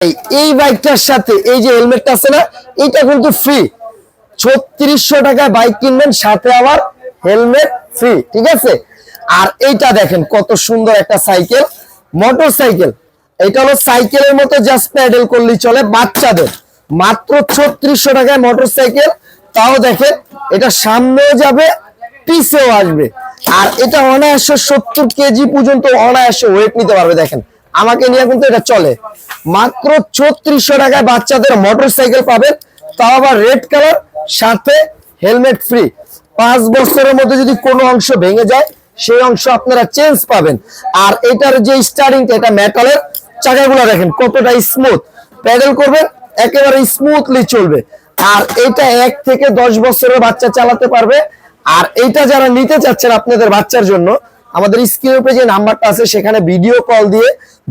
এই- বাইকটার সাথে, এই যে হেলমেটটা আছে না, এটা কিন্তু ফ্রি ছত্রিশশো টাকায় বাইক কিনবেন, সাথে আবার হেলমেট ফ্রি ঠিক আছে? আর এইটা দেখেন, কত সুন্দর একটা সাইকেল মোটর সাইকেল এটা হলো সাইকেলের মতো জাস্ট প্যাডেল করলেই চলে বাচ্চাদের। মাত্র ছত্রিশশো টাকায় মোটর সাইকেল তাও দেখেন, এটা সামনেও যাবে, পিছেও আসবে। আর এটা অনায়াসে সত্তর কেজি পর্যন্ত অনায়াসে ওয়েট নিতে পারবে, দেখেন। আমাকে নিয়ে কিন্তু এটা চলে। মাত্র ছত্রিশশো টাকায় বাচ্চাদের মোটর সাইকেল পাবেন। তাও আবার রেড কালার সাথে হেলমেট ফ্রি পাঁচ বছরের মধ্যে যদি কোনো অংশ ভেঙে যায়, সেই অংশ আপনারা চেঞ্জ পাবেন। আর এটার যে স্টারিংটা এটা মেটালের চাকাগুলো দেখেন কতটা স্মুথ প্যাডেল করবেন, একেবারে স্মুথলি চলবে। আর এটা এক থেকে দশ বছরের বাচ্চা চালাতে পারবে। আর এটা যারা নিতে চাচ্ছেন আপনাদের বাচ্চার জন্য, আমাদের স্ক্রিনের উপরে যে নাম্বারটা আছে, সেখানে ভিডিও কল দিয়ে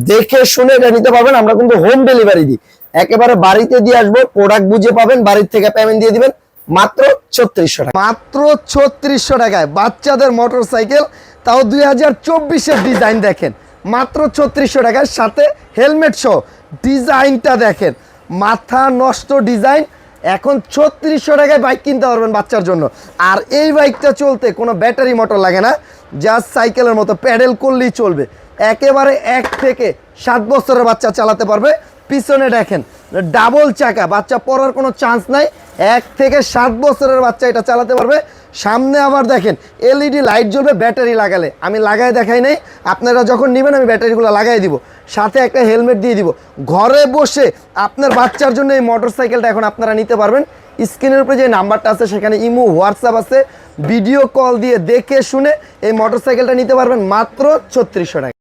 দেখে শুনে এটা নিতে পারবেন, আমরা কিন্তু হোম ডেলিভারি দিই। একেবারে বাড়িতে দিয়ে আসব প্রোডাক্ট বুঝে পাবেন, বাড়ির থেকে পেমেন্ট দিয়ে দিবেন, মাত্র ছত্রিশশো টাকা। মাত্র ছত্রিশশো টাকায় বাচ্চাদের মোটর সাইকেল তাও দুই হাজার চব্বিশের ডিজাইন দেখেন। মাত্র ছত্রিশশো টাকার সাথে হেলমেট সহ ডিজাইনটা দেখেন। মাথা নষ্ট ডিজাইন এখন ছত্রিশশো টাকায় বাইক কিনতে পারবেন বাচ্চার জন্য। আর এই বাইকটা চলতে কোনো ব্যাটারি মোটর লাগে না জাস্ট সাইকেলের মতো প্যাডেল করলেই চলবে। একেবারে এক থেকে সাত বছরের বাচ্চা চালাতে পারবে। পিছনে দেখেন ডাবল চাকা, বাচ্চা পড়ার কোনো চান্স নাই। এক থেকে সাত বছরের বাচ্চা এটা চালাতে পারবে। সামনে আবার দেখেন এলইডি লাইট জ্বলবে ব্যাটারি লাগালে। আমি লাগাই দেখাই নাই, আপনারা যখন নেবেন, আমি ব্যাটারিগুলো লাগাই দিব। সাথে একটা হেলমেট দিয়ে দিব। ঘরে বসে আপনার বাচ্চার জন্য এই মোটর সাইকেলটা এখন আপনারা নিতে পারবেন। স্ক্রিনের উপরে যে নাম্বারটা আছে, সেখানে ইমো, হোয়াটসঅ্যাপ আছে। ভিডিও কল দিয়ে দেখে শুনে এই মোটর সাইকেলটা নিতে পারবেন মাত্র ছত্রিশশো টাকা।